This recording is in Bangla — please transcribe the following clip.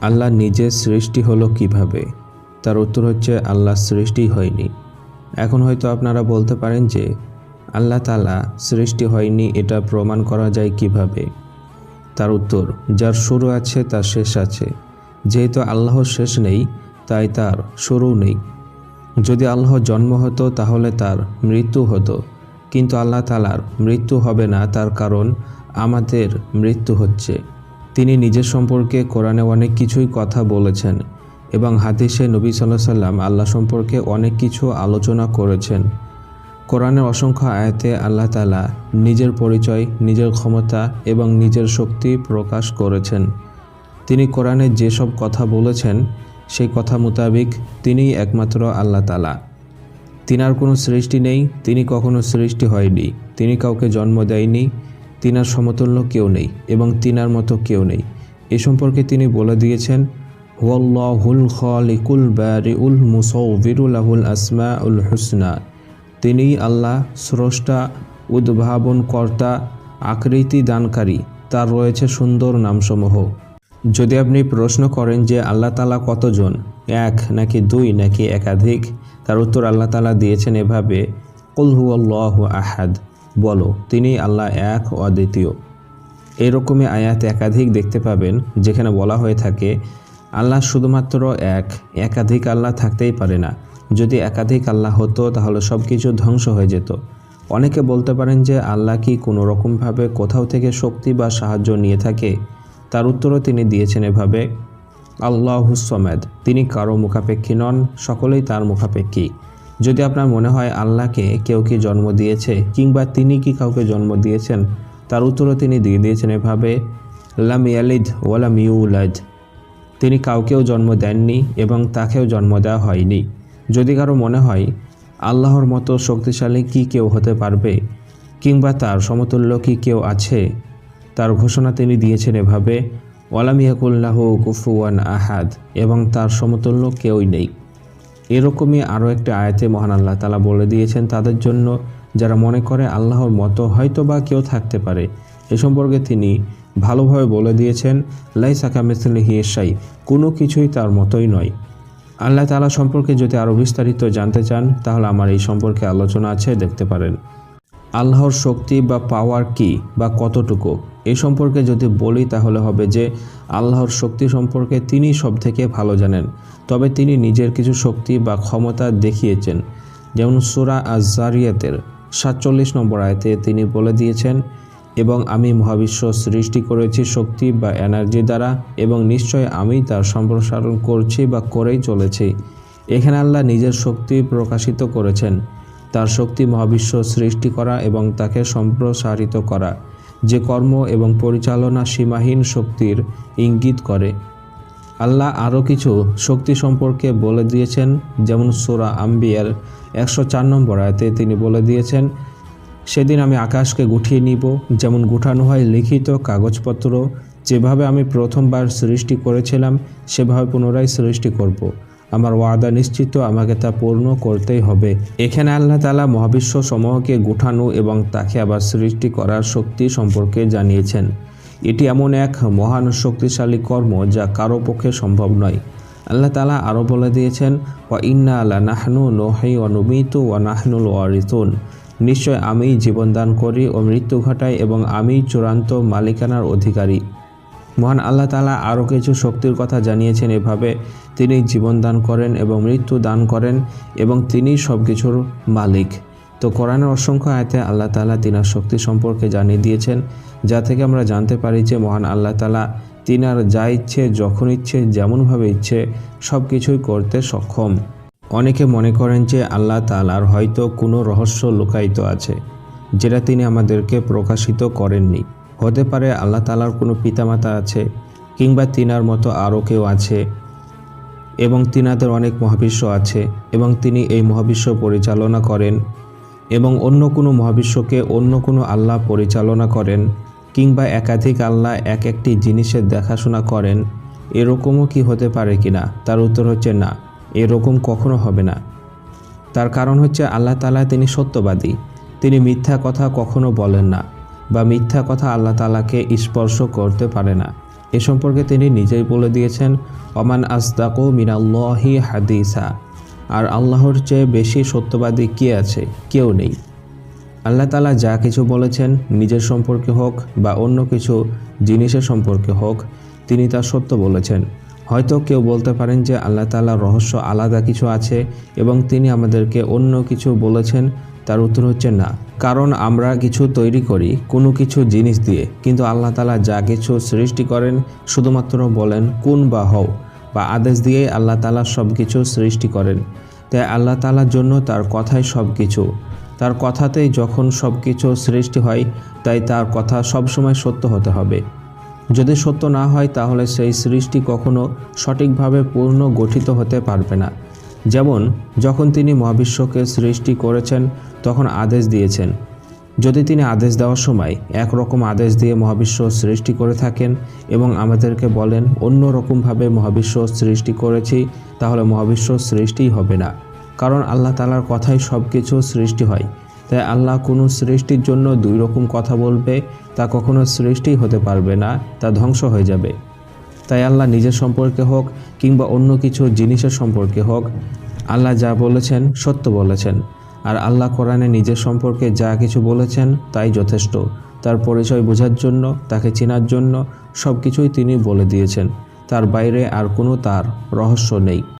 আল্লাহ নিজের সৃষ্টি হলো কীভাবে? তার উত্তর হচ্ছে, আল্লাহ সৃষ্টি হয়নি। এখন হয়তো আপনারা বলতে পারেন যে, আল্লাহ তালা সৃষ্টি হয়নি, এটা প্রমাণ করা যায় কীভাবে? তার উত্তর, যার শুরু আছে, তার শেষ আছে। যেহেতু আল্লাহর শেষ নেই, তাই তার শুরু নেই। যদি আল্লাহর জন্ম হতো, তাহলে তার মৃত্যু হতো। কিন্তু আল্লাহ তালার মৃত্যু হবে না, তার কারণ আমাদের মৃত্যু হচ্ছে। তিনি নিজের সম্পর্কে কোরআনে অনেক কিছুই কথা বলেছেন এবং হাদিসে নবী সাল্লাহ সাল্লাম আল্লাহ সম্পর্কে অনেক কিছু আলোচনা করেছেন। কোরআনের অসংখ্য আয়াতে আল্লাহ তালা নিজের পরিচয়, নিজের ক্ষমতা এবং নিজের শক্তি প্রকাশ করেছেন। তিনি কোরআনে যেসব কথা বলেছেন, সেই কথা মোতাবিক তিনিই একমাত্র আল্লাহ তালা তিনার কোনো সৃষ্টি নেই, তিনি কখনো সৃষ্টি হয়নি। তিনি কাউকে জন্ম দেয়নি তিনার সমতুল্য কেউ নেই এবং তিনার মতো কেউ নেই। এ সম্পর্কে তিনি বলে দিয়েছেন হুয়াল্লাহুল খালিকুল বারিউল মুসৌবিরুল্লাহুল আসমা উল হুসনা। তিনি আল্লাহ, স্রষ্টা, উদ্ভাবনকর্তা, আকৃতি দানকারী। তার রয়েছে সুন্দর নামসমূহ। যদি আপনি প্রশ্ন করেন যে আল্লাহ তালা কতজন, এক নাকি দুই নাকি একাধিক, তার উত্তর আল্লাহ তালা দিয়েছেন এভাবে কুলহু আল্লাহ আহাদ। বলো, তিনি আল্লাহ এক অদ্বিতীয়। এরকমই আয়াত একাধিক দেখতে পাবেন, যেখানে বলা হয়ে থাকে, আল্লাহ শুধুমাত্র এক, একাধিক আল্লাহ থাকতেই পারে না। যদি একাধিক আল্লাহ হতো, তাহলে সব কিছু ধ্বংস হয়ে যেত। অনেকে বলতে পারেন যে, আল্লাহ কি কোনো রকমভাবে কোথাও থেকে শক্তি বা সাহায্য নিয়ে থাকে? তার উত্তরও তিনি দিয়েছেন এভাবে আল্লাহুসমেদ তিনি কারও মুখাপেক্ষী নন, সকলেই তার মুখাপেক্ষী। যদি আপনার মনে হয় আল্লাহকে কেউ কি জন্ম দিয়েছে কিংবা তিনি কি কাউকে জন্ম দিয়েছেন, তার উত্তরও তিনি দিয়ে দিয়েছেন এভাবে, লাম ইয়ালিদ ওয়ালাম ইউলাদ। তিনি কাউকেও জন্ম দেননি এবং তাকেও জন্ম দেওয়া হয়নি। যদি কারও মনে হয়, আল্লাহর মতো শক্তিশালী কি কেউ হতে পারবে? কিংবা তার সমতুল্য কি কেউ আছে? তার ঘোষণা তিনি দিয়েছেন এভাবে ওয়ালামিয়াকুল্লাহ কুফুয়ান আহাদ, এবং তার সমতুল্য কেউই নেই। এরকমই আরও একটা আয়াতে মহান আল্লাহ তালা বলে দিয়েছেন, তাদের জন্য যারা মনে করে আল্লাহর মতো হয়তো বা কেউ থাকতে পারে। এ সম্পর্কে তিনি ভালোভাবে বলে দিয়েছেন লাই সাকা সাকামেসলি হিয়েসাই কোনো কিছুই তার মতোই নয়। আল্লাহ তালা সম্পর্কে যদি আরও বিস্তারিত জানতে চান, তাহলে আমার এই সম্পর্কে আলোচনা আছে, দেখতে পারেন। আল্লাহর শক্তি বা পাওয়ার কি বা কতটুকু? এ সম্পর্কে যদি বলি, তাহলে হবে যে, আল্লাহর শক্তি সম্পর্কে তিনি সব থেকে ভালো জানেন। তবে তিনি নিজের কিছু শক্তি বা ক্ষমতা দেখিয়েছেন, যেমন সুরা আজারিয়াতের সাতচল্লিশ নম্বর আয়তে তিনি বলে দিয়েছেন, এবং আমি মহাবিশ্ব সৃষ্টি করেছি শক্তি বা এনার্জি দ্বারা, এবং নিশ্চয় আমি তার সম্প্রসারণ করছি বা করেই চলেছি। এখানে আল্লাহ নিজের শক্তি প্রকাশিত করেছেন। তার শক্তি মহাবিশ্ব সৃষ্টি করা এবং তাকে সম্প্রসারিত করা। যে কর্ম এবং পরিচালনা সীমাহীন শক্তির ইঙ্গিত করে। আল্লাহ আরও কিছু শক্তি সম্পর্কে বলে দিয়েছেন, যেমন সোরা আম্বিয়ার একশো চার নম্বর আয়তে তিনি বলে দিয়েছেন, সেদিন আমি আকাশকে গুঠিয়ে নিব, যেমন গুঠানো হয় লিখিত কাগজপত্র। যেভাবে আমি প্রথমবার সৃষ্টি করেছিলাম, সেভাবে পুনরায় সৃষ্টি করব। আমার ওয়াদা নিশ্চিত, আমাকে তা পূর্ণ করতেই হবে। এখানে আল্লাহ তালা মহাবিশ্ব সমূহকে গুঠানো এবং তাকে আবার সৃষ্টি করার শক্তি সম্পর্কে জানিয়েছেন। এটি এমন এক মহান শক্তিশালী কর্ম যা কারও পক্ষে সম্ভব নয়। আল্লাহ তালা আরও বলে দিয়েছেন, ওয়া ইন্না আল্লাহ নাহনু নোহাই অনুমিত ওয়া নাহনুল ওয়ারিতুন নিশ্চয় আমিই জীবনদান করি ও মৃত্যু ঘটাই এবং আমি চূড়ান্ত মালিকানার অধিকারী। মহান আল্লাহ তালা আরও কিছু শক্তির কথা জানিয়েছেন এভাবে। তিনি জীবন দান করেন এবং মৃত্যু দান করেন এবং তিনি সব কিছুর মালিক। তো কোরআনের অসংখ্য আয়তে আল্লাহ তালা তিনার শক্তি সম্পর্কে জানিয়ে দিয়েছেন, যা থেকে আমরা জানতে পারি যে মহান আল্লাহ তালা তিনার যা ইচ্ছে, যখন ইচ্ছে, যেমনভাবে ইচ্ছে সব কিছুই করতে সক্ষম। অনেকে মনে করেন যে আল্লাহ তালার হয়তো কোনো রহস্য লুকায়িত আছে, যেটা তিনি আমাদেরকে প্রকাশিত করেননি। হতে পারে আল্লাহ তালার কোনো পিতামাতা আছে, কিংবা তিনার মতো আরও কেউ আছে, এবং তিনাদের অনেক মহাবিশ্ব আছে, এবং তিনি এই মহাবিশ্ব পরিচালনা করেন। এবং অন্য কোনো মহাবিশ্বকে অন্য কোনো আল্লাহ পরিচালনা করেন কিংবা একাধিক আল্লাহ এক একটি জিনিসের দেখাশোনা করেন, এরকমও কি হতে পারে কি না তার উত্তর হচ্ছে না, এরকম কখনো হবে না। তার কারণ হচ্ছে আল্লাহ তালা তিনি সত্যবাদী, তিনি মিথ্যা কথা কখনো বলেন না বা মিথ্যা কথা আল্লাহ তালাকে স্পর্শ করতে পারে না। এ সম্পর্কে তিনি নিজেই বলে দিয়েছেন অমান আসদাকু মিনাল্লাহি হাদিসা। আর আল্লাহর চেয়ে বেশি সত্যবাদী কে আছে? কেউ নেই। আল্লাহ তালা যা কিছু বলেছেন নিজের সম্পর্কে হোক বা অন্য কিছু জিনিসের সম্পর্কে হোক, তিনি তা সত্য বলেছেন। হয়তো কেউ বলতে পারেন যে আল্লাহ তালার রহস্য আলাদা কিছু আছে এবং তিনি আমাদেরকে অন্য কিছু বলেছেন, তার উত্তর হচ্ছে না। কারণ আমরা কিছু তৈরি করি কোনো কিছু জিনিস দিয়ে, কিন্তু আল্লাহ তালা যা কিছু সৃষ্টি করেন, শুধুমাত্র বলেন, কোন বা হও। বা আদেশ দিয়েই আল্লাহ তালা সব কিছু সৃষ্টি করেন। তাই আল্লাহ তালার জন্য তার কথাই সব কিছু তার কথাতেই যখন সব কিছু সৃষ্টি হয়, তাই তার কথা সবসময় সত্য হতে হবে। যদি সত্য না হয়, তাহলে সেই সৃষ্টি কখনো সঠিকভাবে পূর্ণ গঠিত হতে পারবে না। যেমন, যখন তিনি মহাবিশ্বকে সৃষ্টি করেছেন, তখন আদেশ দিয়েছেন। যদি তিনি আদেশ দেওয়ার সময় একরকম আদেশ দিয়ে মহাবিশ্ব সৃষ্টি করে থাকেন এবং আমাদেরকে বলেন অন্য রকমভাবে মহাবিশ্ব সৃষ্টি করেছি, তাহলে মহাবিশ্ব সৃষ্টিই হবে না। কারণ আল্লাহ তালার কথাই সব কিছু সৃষ্টি হয়। তাই আল্লাহ কোনো সৃষ্টির জন্য দুই রকম কথা বলবে, তা কখনো সৃষ্টি হতে পারবে না, তা ধ্বংস হয়ে যাবে। তাই আল্লাহ নিজের সম্পর্কে হোক কিংবা অন্য কিছু জিনিসের সম্পর্কে হোক, আল্লাহ যা বলেছেন সত্য বলেছেন। আর আল্লাহ কোরআনে নিজের সম্পর্কে যা কিছু বলেছেন তাই যথেষ্ট। তার পরিচয় বোঝার জন্য, তাকে চেনার জন্য সব কিছুই তিনি বলে দিয়েছেন। তার বাইরে আর কোনো তার রহস্য নেই।